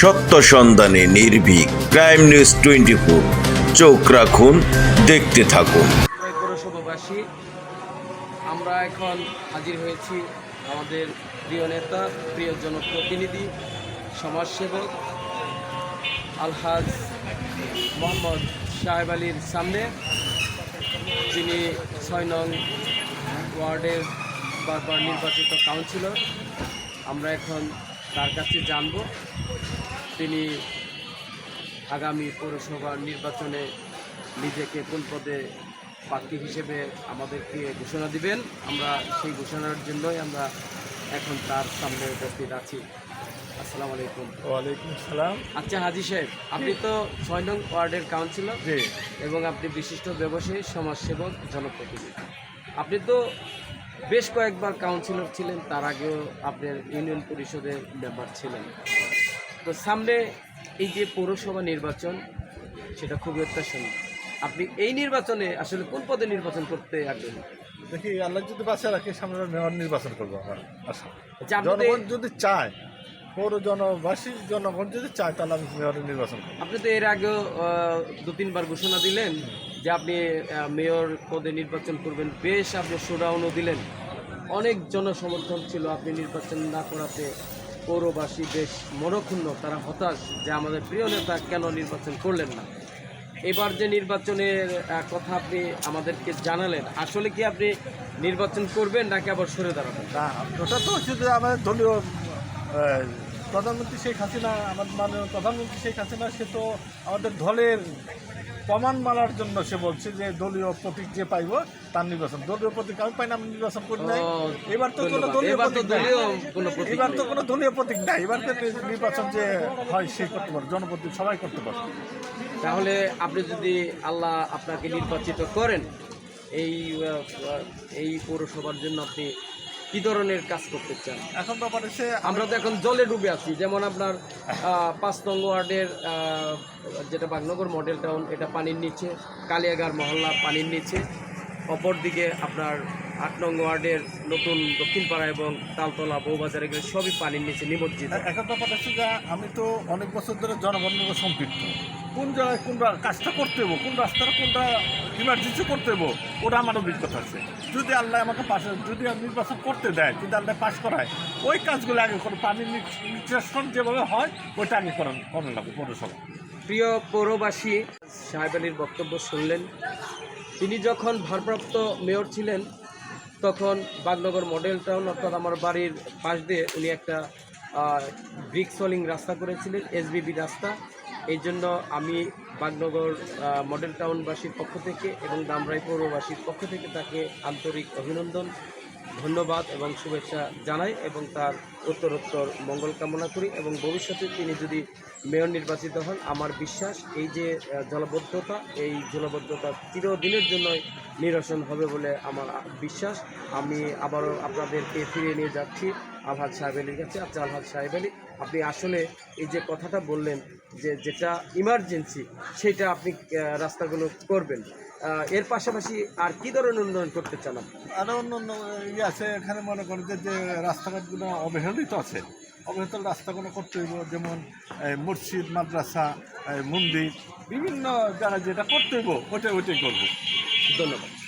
সত্য সন্ধানে নির্ভীক। ক্রাইম নিউজ টোয়েন্টি ফোর চোখ রাখুন, দেখতে থাকুন। আমরা এখন হাজির হয়েছি আমাদের প্রিয় নেতা, প্রিয় জনপ্রতিনিধি, সমাজসেবক, আলহাজ মোহাম্মদ সাহেব আলীর সামনে, যিনি ছয় নং ওয়ার্ডের বারবার নির্বাচিত কাউন্সিলর। আমরা এখন তার কাছে জানব তিনি আগামী পৌরসভা নির্বাচনে নিজেকে কোন পদে প্রার্থী হিসেবে আমাদেরকে ঘোষণা দিবেন। আমরা সেই ঘোষণার জন্যই আমরা এখন তার সামনে উপস্থিত আছি। আসসালামু আলাইকুম। ওয়ালাইকুম সালাম। আচ্ছা হাজি সাহেব আপনি তো ছয় নং ওয়ার্ডের কাউন্সিলর এবং আপনি বিশিষ্ট ব্যবসায়ী সমাজসেবক জনপ্রতিনিধি। আপনি তো বেশ কয়েকবার কাউন্সিলর ছিলেন তার আগেও আপনার ইউনিয়ন পরিষদের মেম্বার ছিলেন। তো সামনে এই যে পৌরসভা নির্বাচন সেটা খুবই অত্যাসন্ন আপনি এই নির্বাচনে আসলে কোন পদে নির্বাচন করতে আগ্রহী? দেখি আল্লাহ যদি বাঁচা রাখে সামনে মেয়র নির্বাচন করব আমার আশা। আচ্ছা জনগণ যদি চায় পৌর জনবাসী জনগণ যদি চায় তাহলে আমি মেয়রের নির্বাচন করব। আপনি তো এর আগেও দু তিনবার ঘোষণা দিলেন যে আপনি মেয়র পদে নির্বাচন করবেন, বেশ আপনি শোডাউনও দিলেন। অনেক জনসমর্থন ছিল আপনি নির্বাচন না করাতে। পৌরবাসী বেশ মনক্ষুণ্ণ, তারা হতাশ যে আমাদের প্রিয় নেতা কেন নির্বাচন করলেন না। এবার যে নির্বাচনের কথা আপনি আমাদেরকে জানালেন, আসলে কি আপনি নির্বাচন করবেন নাকি আবার সরে দাঁড়াবেন? ওটা তো শুধু আমাদের দলীয় প্রধানমন্ত্রী শেখ হাসিনা আমাদের মাননীয় প্রধানমন্ত্রী শেখ হাসিনা, সে তো আমাদের দলের প্রমাণ মানার জন্য সে বলছে যে দলীয় প্রতীক যে পাইব তার নির্বাচন। দলীয় প্রতীক আমি পাই না আমি নির্বাচন করি নাই। এবার তো কোনো। দলীয় প্রতীক নাই। এবার তো কোনো দলীয় প্রতীক নাই। এবার তো নির্বাচন যে হয় সে করতে পারে। জনপ্রতীক সবাই করতে পারে। তাহলে আপনি যদি আল্লাহ আপনাকে নির্বাচিত করেন এই এই পৌরসভার জন্য আপনি কি ধরনের কাজ করতে চান? এখন ব্যাপার হচ্ছে আমরা তো এখন জলে ডুবে আছি যেমন আপনার পাঁচ নং ওয়ার্ডের যেটা বাগনগর মডেল টাউন এটা পানির নিচে কালিয়াগার মহল্লা পানির নিচে। অপরদিকে আপনার আট নং ওয়ার্ডের নতুন দক্ষিণপাড়া এবং তালতলা বউবাজার এগুলো সবই পানির নিচে নিমজ্জিত। এখন ব্যাপার হচ্ছে যে আমি তো অনেক বছর ধরে জনগণের সম্পৃক্ত কোন জায়গায় কোন কাজটা করতে হব কোন রাস্তাটা কোনটা ইমার্জেন্সি করতে হব ওটা আমার অভিজ্ঞতা আছে। যদি আল্লাহ আমাকে পাশে, যদি নির্বাচন করতে দেয়, যদি আল্লাহ পাশ করায়, ওই কাজগুলো আগে করে পানির নিষ্কাশন যেভাবে হয়, ওইটা আগে করান, করানো লাগবে পৌরসভা। প্রিয় পৌরবাসী, সাহেব আলীর বক্তব্য শুনলেন। তিনি যখন ভারপ্রাপ্ত মেয়র ছিলেন, তখন বাগনগর মডেল টাউন অর্থাৎ আমার বাড়ির পাশ দিয়ে উনি একটা ব্রিক সলিং রাস্তা করেছিলেন এসবিবি রাস্তা। এই জন্য আমি বাগনগর মডেল টাউনবাসীর পক্ষ থেকে এবং দামরাই পৌরবাসীর পক্ষ থেকে তাকে আন্তরিক অভিনন্দন, ধন্যবাদ এবং শুভেচ্ছা জানাই এবং তার উত্তরোত্তর মঙ্গল কামনা করি এবং ভবিষ্যতে তিনি যদি মেয়র নির্বাচিত হন, আমার বিশ্বাস এই যে জলবদ্ধতা, এই জলবদ্ধতা চিরদিনের জন্যই নিরসন হবে বলে আমার বিশ্বাস। আমি আবারও আপনাদেরকে ফিরিয়ে নিয়ে যাচ্ছি, আলহাজ সাহেব আলীর কাছে। আচ্ছা আলহাজ সাহেব আলী, আপনি আসলে এই যে কথাটা বললেন যে যেটা ইমার্জেন্সি সেটা আপনি রাস্তাগুলো করবেন। এর পাশাপাশি আর কি ধরনের উন্নয়ন করতে চান আরও অন্য অন্য ইয়ে আছে এখানে মনে করেন যে যে রাস্তাঘাটগুলো অবহেলিত আছে অবহেলিত রাস্তাগুলো করতে হইব যেমন মসজিদ মাদ্রাসা মন্দির বিভিন্ন জায়গায় যেটা করতে হইব ওইটাই ওইটাই করব। ধন্যবাদ।